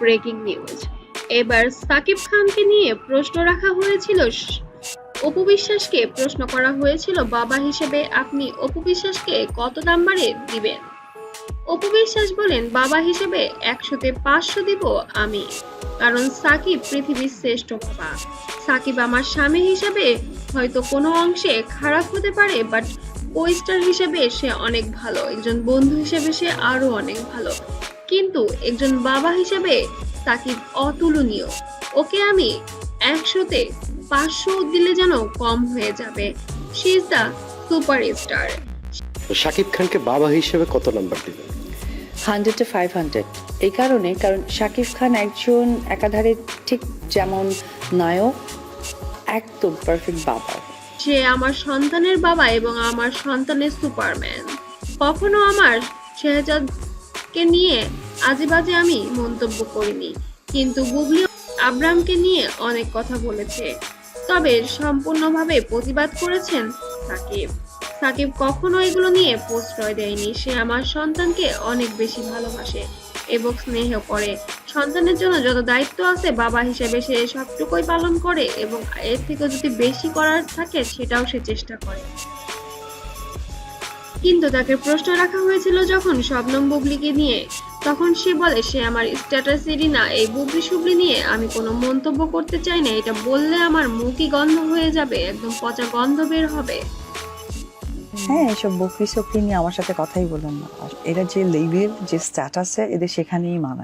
Breaking news এবার সাকিব খানকে নিয়ে প্রশ্ন রাখা হয়েছিল। অপু বিশ্বাসকে প্রশ্ন করা হয়েছিল, বাবা হিসেবে আপনি অপু বিশ্বাসকে কত নাম্বারে দিবেন? অপু বিশ্বাস বলেন, বাবা হিসেবে একশোতে পাঁচশো দিব আমি, কারণ সাকিব পৃথিবীর শ্রেষ্ঠ বাবা। সাকিব আমার স্বামী হিসেবে হয়তো কোনো অংশে খারাপ হতে পারে বাট কোস্টার হিসেবে সে অনেক ভালো, একজন বন্ধু হিসেবে সে আরও অনেক ভালো। কিন্তু একজন বাবা হিসেবে সাকিব অতুলনীয়। ওকে আমি একশোতে পাঁচশো দিলে যেন কম হয়ে যাবে। She is the superstar Shakib খানকে বাবা হিসেবে কত নাম্বার দিবেন? হান্ড্রেডে ফাইভ হান্ড্রেড। এই কারণে কারণ শাকিব খান একজন একাধারে ঠিক যেমন নায়ক একদম পারফেক্ট বাবা। সে আমার সন্তানের বাবা এবং আমার সন্তানের সুপারম্যান। কখনো আমার শেহজাদকে নিয়ে আজে বাজে আমি মন্তব্য করিনি। কিন্তু গুগলি আব্রামকে নিয়ে অনেক কথা বলেছে। তবে সম্পূর্ণভাবে প্রতিবাদ করেছেন সাকিব। সাকিব কখনো এগুলো নিয়ে প্রশ্রয় দেয়নি। সে আমার সন্তানকে অনেক বেশি ভালোবাসে এবং স্নেহ করে। সন্তানের জন্য যত দায়িত্ব আছে বাবা হিসেবে সে সবটুকুই পালন করে এবং এর থেকে যদি বেশি করার থাকে সেটাও সে চেষ্টা করে। কিন্তু তাকে প্রশ্ন রাখা হয়েছিল যখন শবনম বুবলিকে নিয়ে। তখন সে বলে, সে আমার স্ট্যাটাসেরই না, এই বুবলি সুবলি নিয়ে আমি কোনো মন্তব্য করতে চাই না, এটা বললে আমার মুখই গন্ধ হয়ে যাবে, একদম পচা গন্ধ বের হবে। হ্যাঁ এসব বকরি সকরি নিয়ে আমার সাথে কথাই বলেন না। এরা যে লেভেল যে স্ট্যাটাসে এদের সেখানেই মানায়।